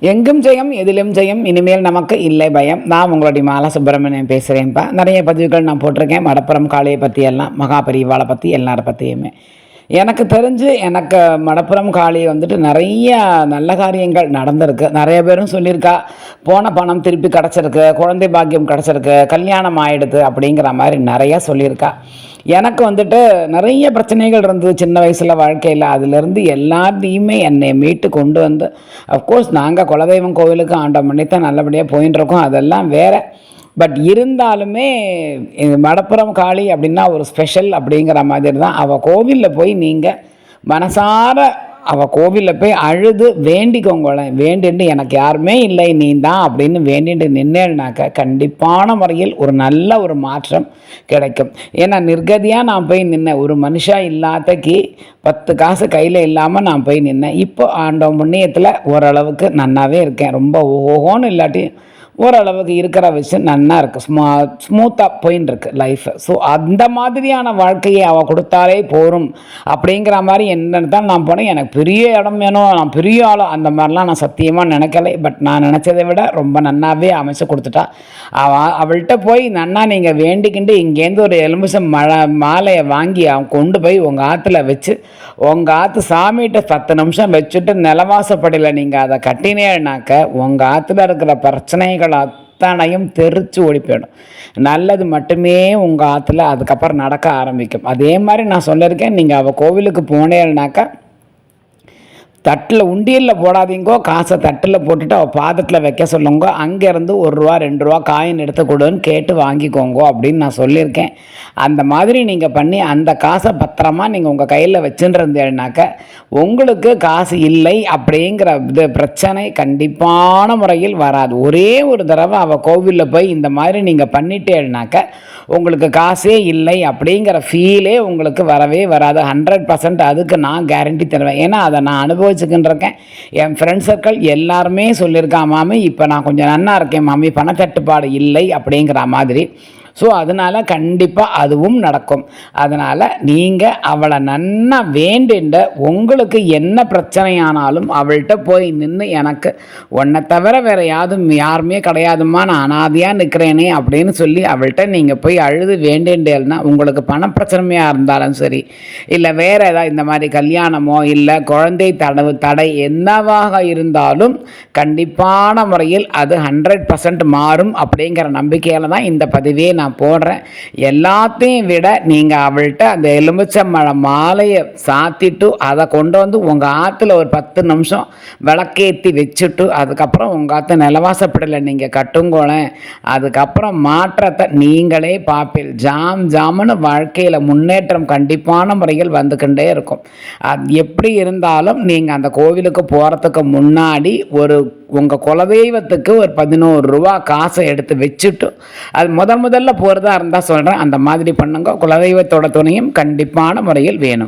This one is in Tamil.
எங்கும் ஜெயம் எதிலும் ஜெயம் இனிமேல் நமக்கு இல்லை பயம். நான் உங்களுடைய மாலா சுப்பிரமணியம் பேசுகிறேன்ப்பா நிறைய பதிவுகள் நான் போட்டிருக்கேன். மடப்புறம் காளியை பற்றி எல்லாம் மகாபரிவாளை பற்றி எல்லாரை பற்றியுமே எனக்கு தெரிஞ்சு எனக்கு மடப்புறம் காளி வந்துட்டு நிறைய நல்ல காரியங்கள் நடந்திருக்கு. நிறைய பேரும் சொல்லியிருக்கா போன பணம் திருப்பி கிடச்சிருக்கு குழந்தை பாக்கியம் கிடச்சிருக்கு கல்யாணம் ஆகிடுது அப்படிங்கிற மாதிரி நிறைய சொல்லியிருக்கா. எனக்கு வந்துட்டு நிறைய பிரச்சனைகள் இருந்தது சின்ன வயசில் வாழ்க்கையில். அதுலேருந்து எல்லாத்தையுமே என்னை மீட்டு கொண்டு வந்து அஃப்கோர்ஸ் நாங்கள் குலதெய்வம் கோவிலுக்கு ஆண்டம் பண்ணி தான் நல்லபடியாக போயின்னு இருக்கோம். அதெல்லாம் வேறு. பட் இருந்தாலுமே இது மடப்புறம் காளி அப்படின்னா ஒரு ஸ்பெஷல் அப்படிங்கிற மாதிரி தான். அவள் கோவிலில் போய் நீங்கள் மனசார அவள் கோவிலில் போய் அழுது வேண்டிக்கோங்களேன் வேண்டிட்டு எனக்கு யாருமே இல்லை நீ தான் அப்படின்னு வேண்டிட்டு நின்னேன்னாக்க கண்டிப்பான முறையில் ஒரு நல்ல ஒரு மாற்றம் கிடைக்கும். ஏன்னா நிர்கதியாக நான் போய் நின்னேன். ஒரு மனுஷா இல்லாதக்கு பத்து காசு கையில் இல்லாமல் நான் போய் நின்னேன். இப்போ ஆண்டவன் புண்ணியத்தில் ஓரளவுக்கு நன்னாவே இருக்கேன். ரொம்ப ஓஹோன்னு இல்லாட்டி ஓரளவுக்கு இருக்கிற விஷயம் நன்னா இருக்குது ஸ்மூ ஸ்மூத்தாக போயின்னு இருக்கு லைஃப் ஸோ அந்த மாதிரியான வாழ்க்கையை அவள் கொடுத்தாலே போரும். அப்படிங்கிற மாதிரி என்ன தான் நான் போனேன் எனக்கு பெரிய இடம் வேணும் நான் பெரிய ஆளும் அந்த மாதிரிலாம் நான் சத்தியமாக நினைக்கலை. பட் நான் நினச்சதை விட ரொம்ப நன்னாவே அமைச்சு கொடுத்துட்டா. அவள் அவள்கிட்ட போய் நன்னா நீங்கள் வேண்டிக்கிண்டு இங்கேருந்து ஒரு எலுமிச்சம் மழை மாலையை வாங்கி அவன் கொண்டு போய் உங்கள் ஆற்றுல வச்சு உங்கள் ஆற்று சாமிகிட்ட பத்து நிமிஷம் வச்சுட்டு நிலவாசப்படையில் நீங்கள் அதை கட்டினேனாக்க உங்கள் ஆற்றுல இருக்கிற பிரச்சனைகள் அத்தனையும் தெரிச்சு ஓடி போயிடும் நல்லது மட்டுமே உங்கள் ஆற்றுல அதுக்கப்புறம் நடக்க ஆரம்பிக்கும். அதே மாதிரி நான் சொல்லியிருக்கேன் நீங்கள் அவள் கோவிலுக்கு போனேன்னாக்கா தட்டில் உண்டியலில் போடாதீங்கோ காசை தட்டில் போட்டுட்டு அவள் பாதத்தில் வைக்க சொல்லுங்க அங்கேருந்து ஒரு ரூபா ரெண்டு ரூபா காயின் எடுத்து கொடுன்னு கேட்டு வாங்கிக்கோங்க அப்படின்னு நான் சொல்லியிருக்கேன். அந்த மாதிரி நீங்கள் பண்ணி அந்த காசை பத்திரமா நீங்கள் உங்கள் கையில் வச்சுருந்தேன்னாக்க உங்களுக்கு காசு இல்லை அப்படிங்கிற இது பிரச்சனை கண்டிப்பான முறையில் வராது. ஒரே ஒரு தடவை அவள் கோவிலில் போய் இந்த மாதிரி நீங்கள் பண்ணிட்டேன்னாக்க உங்களுக்கு காசே இல்லை அப்படிங்கிற ஃபீலே உங்களுக்கு வரவே வராது. ஹண்ட்ரட் பர்சன்ட் அதுக்கு நான் கேரண்டி தருவேன். ஏன்னா அதை நான் அனுபவிச்சுக்கின்றிருக்கேன் என் ஃப்ரெண்ட் சர்க்கிள் எல்லாருமே சொல்லியிருக்கான் மாமி இப்போ நான் கொஞ்சம் நன்னா இருக்கேன் மாமி பணத்தட்டுப்பாடு இல்லை அப்படிங்கிற மாதிரி. ஸோ அதனால் கண்டிப்பாக அதுவும் நடக்கும். அதனால் நீங்கள் அவளை நன்னா வேண்டின்ற உங்களுக்கு என்ன பிரச்சனையானாலும் அவள்கிட்ட போய் நின்று எனக்கு உன்னை தவிர வேறு யாரும் யாருமே கிடையாதும்மா நான் அனாதையாக நிற்கிறேனே அப்படின்னு சொல்லி அவள்கிட்ட நீங்கள் போய் அழுது வேண்டேண்டேன்னா உங்களுக்கு பணப்பிரச்சனையாக இருந்தாலும் சரி இல்லை வேறு ஏதாவது இந்த மாதிரி கல்யாணமோ இல்லை குழந்தை தடவு தடை என்னவாக இருந்தாலும் கண்டிப்பான முறையில் அது ஹண்ட்ரட் பர்சன்ட் மாறும் அப்படிங்கிற நம்பிக்கையில் தான் இந்த பதிவே நான் நான் போடுறேன். எல்லாத்தையும் விட நீங்கள் அவள்கிட்ட அந்த எலுமிச்சம்பழம் மாலையை சாத்திட்டு அதை கொண்டு வந்து உங்கள் ஆற்றுல ஒரு பத்து நிமிஷம் விளக்கேற்றி வச்சுட்டு அதுக்கப்புறம் உங்கள் ஆற்று நிலவாசப்படலை நீங்கள் கட்டுங்கோளேன். அதுக்கப்புறம் மாற்றத்தை நீங்களே பார்ப்பீள் ஜாம் ஜாமுன்னு வாழ்க்கையில் முன்னேற்றம் கண்டிப்பான முறையில் வந்துக்கிட்டே இருக்கும். அது எப்படி இருந்தாலும் நீங்கள் அந்த கோவிலுக்கு போகிறதுக்கு முன்னாடி ஒரு உங்கள் குலதெய்வத்துக்கு ஒரு பதினோரு ரூபா காசை எடுத்து வச்சுட்டு அது முதல் முதல்ல போகிறதா இருந்தால் சொல்கிறேன் அந்த மாதிரி பண்ணுங்க. குலதெய்வத்தோட துணையும் கண்டிப்பான முறையில் வேணும்.